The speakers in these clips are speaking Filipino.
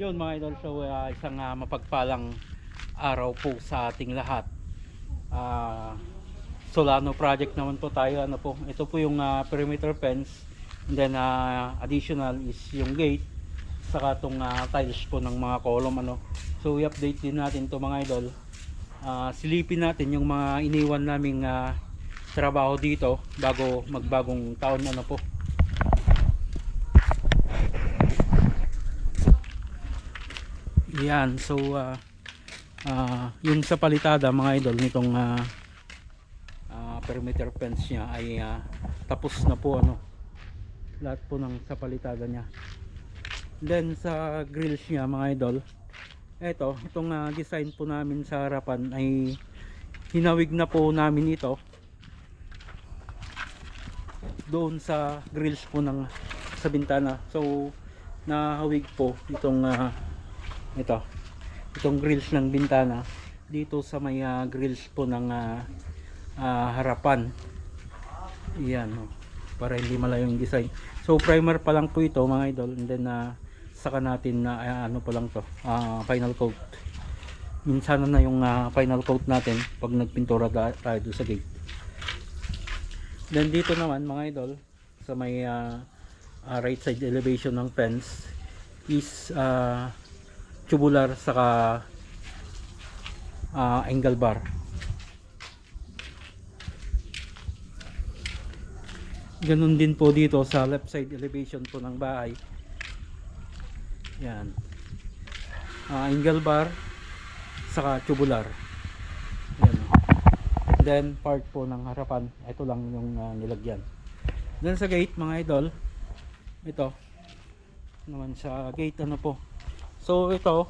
Yun mga idol, so uh, isang uh, mapagpalang araw po sa ating lahat. Ah, Solano project naman po tayo. Ano po? Ito po yung ah, perimeter fence. And then ah, additional is yung gate saka tong ah, tiles po ng mga column ano. So i-update din natin to mga idol. Ah, silipin natin yung mga iniwan naming ah, trabaho dito bago magbagong taon ano po. Yan, so ah ah, yung sa palitada mga idol nitong ah, ah, perimeter fence niya ay ah, tapos na po ano lahat po ng sa palitada niya. Then sa grills niya mga idol eto itong ah, design po namin sa harapan ay hinawig na po namin ito doon sa grills po ng sa bintana. So nahawig po itong ah, ito. Itong grills ng bintana. Dito sa may ah, grills po ng ah, ah, harapan. Yan oh, para hindi malayo yung design. So primer pa lang po ito mga idol. And then ah, saka natin na ah, ano pa lang to ah, final coat. Minsan na yung ah, final coat natin pag nagpintura tayo doon sa gate. Then dito naman mga idol sa may ah, ah, right side elevation ng fence is ah, tubular saka ah, angle bar. Ganun din po dito sa left side elevation po ng bahay. Yan. Ah, angle bar saka tubular. Yan. Then part po ng harapan. Ito lang yung ah, nilagyan. Then sa gate mga idol ito. Naman sa gate ano po so ito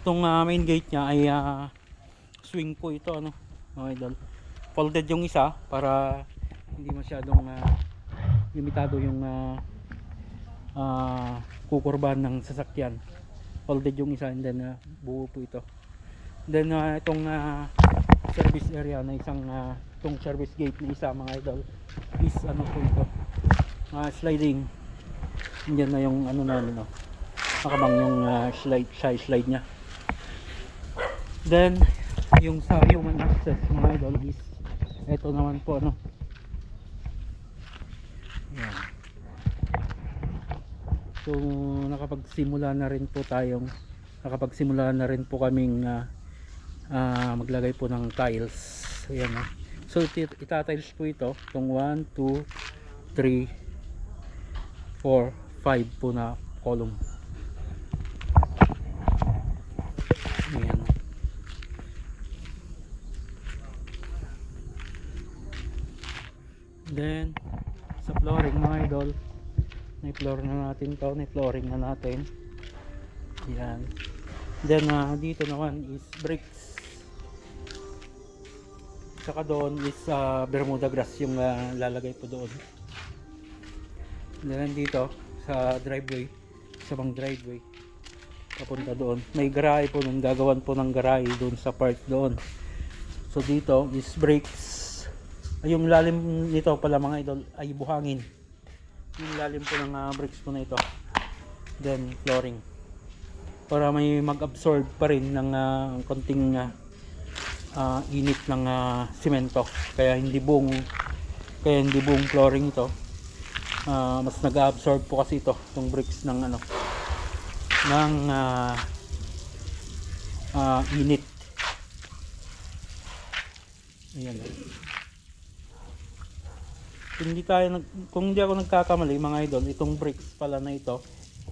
itong ah, main gate niya ay ah, swing po ito ano mga idol. Folded yung isa para hindi masyadong ah, limitado yung ah, ah, kukurbahan ng sasakyan. Folded yung isa and then ah, buo po ito. Then ah, itong ah, service area na isang ah, itong service gate na isa mga idol is ano po ito ah, sliding. Diyan na yung ano namin no. Nakabang yung ah, slide side slide niya. Then yung sa human access mga idol is ito naman po ano. Yan. So nakapagsimula na rin po tayong nakapagsimula na rin po kaming ah, ah, maglagay po ng tiles. Ayan no. So iti- itatiles po ito itong 1 2 3 4 5 po na column ayan then sa flooring mga idol. Na floor na natin to. Na flooring na natin. Yan. Then ah, dito naman is bricks. Saka doon is ah, bermuda grass yung ah, lalagay po doon. Then dito sa driveway. Sa bang driveway. Papunta doon. May garahe po nung gagawan po ng garahe doon sa park doon. So dito is ay yung lalim nito pala mga idol ay buhangin. Yung lalim po ng ah, brakes po na ito. Then flooring. Para may mag-absorb pa rin ng ah, konting ah, ah, init ng ah, simento. Kaya hindi buong kaya hindi buong flooring ito. Ah, mas nag-absorb po kasi ito itong bricks ng ano ng ah, ah, init. Ayan hindi tayo nag, kung hindi ako nagkakamali mga idol itong bricks pala na ito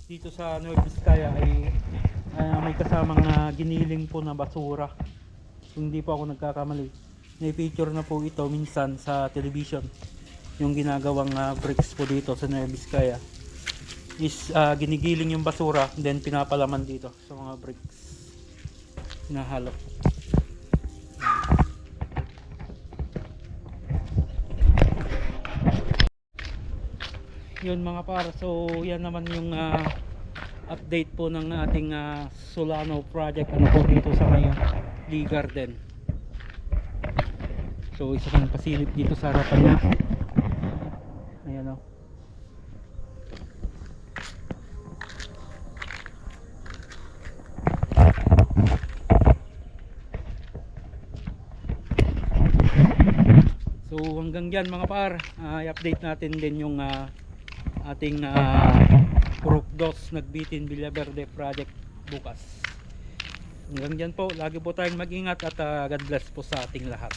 dito sa Nueva Vizcaya ay ah, may kasamang ah, giniling po na basura. Hindi po ako nagkakamali. May picture na po ito minsan sa television. Yung ginagawang ah, bricks po dito sa Nueva Vizcaya is ah, ginigiling yung basura then pinapalaman dito sa mga bricks. Hinahalo yun mga par. So yan naman yung uh, update po ng ating uh, Solano project. Ano po dito sa ngayon? Lee Garden so isa kang pasilip dito sa harapan niya. Ayan o So hanggang dyan mga par, ah, uh, i-update natin din yung uh, ating uh, Proof DOS Nagbitin Villaverde project bukas. Hanggang dyan po, lagi po tayong mag-ingat at ah, God bless po sa ating lahat.